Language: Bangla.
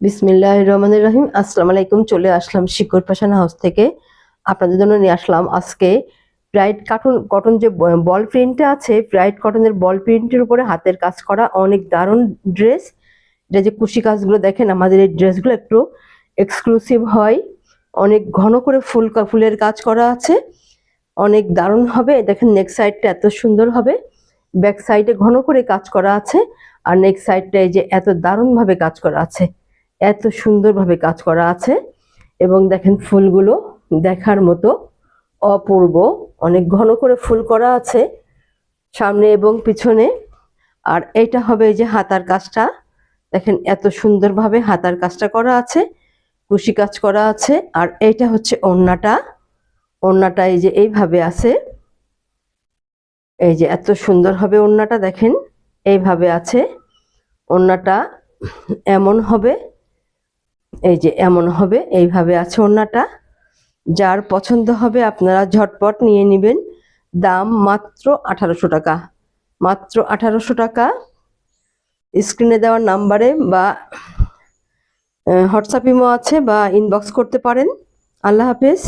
বিসমিল্লাহ রহমানুর রহিম। আসসালামু আলাইকুম, চলে আসলাম শিকড় ফ্যাশন হাউস থেকে। আপনাদের জন্য নিয়ে আসলাম আজকে ব্রাইট কাটন কটন যে বল প্রিন্টটা আছে ব্রাইট কটনের বল প্রিন্টের উপরে হাতের কাজ করা অনেক দারুণ ড্রেস এটা যে কুশি কাজগুলো দেখেন, আমাদের এই ড্রেসগুলো একটু এক্সক্লুসিভ হয়। অনেক ঘন করে ফুল ফুলের কাজ করা আছে। অনেক দারুণ হবে। দেখেন নেক সাইডটা এত সুন্দর হবে। ব্যাক সাইডে ঘন করে কাজ করা আছে। আর নেক সাইডটা এই যে এত দারুণভাবে কাজ করা আছে। এত সুন্দরভাবে কাজ করা আছে। এবং দেখেন ফুলগুলো দেখার মতো অপূর্ব। অনেক ঘন করে ফুল করা আছে সামনে এবং পিছনে। আর এইটা হবে যে হাতার কাজটা। দেখেন এত সুন্দরভাবে হাতার কাজটা করা আছে, কুশি কাজ করা আছে। আর এইটা হচ্ছে ওড়নাটা। ওড়নাটা এই যে এইভাবে আছে। এই যে এত সুন্দর হবে ওড়নাটা দেখেন, এইভাবে আছে। ওড়নাটা এমন হবে এই যে এমন হবে, এইভাবে আছে ওড়নাটা। যার পছন্দ হবে আপনারা ঝটপট নিয়ে নেবেন। দাম মাত্র আঠারোশো টাকা। মাত্র আঠারোশো টাকা। স্ক্রিনে দেওয়ার নাম্বারে বা হোয়াটসঅ্যাপ ইমো আছে বা ইনবক্স করতে পারেন। আল্লাহ হাফেজ।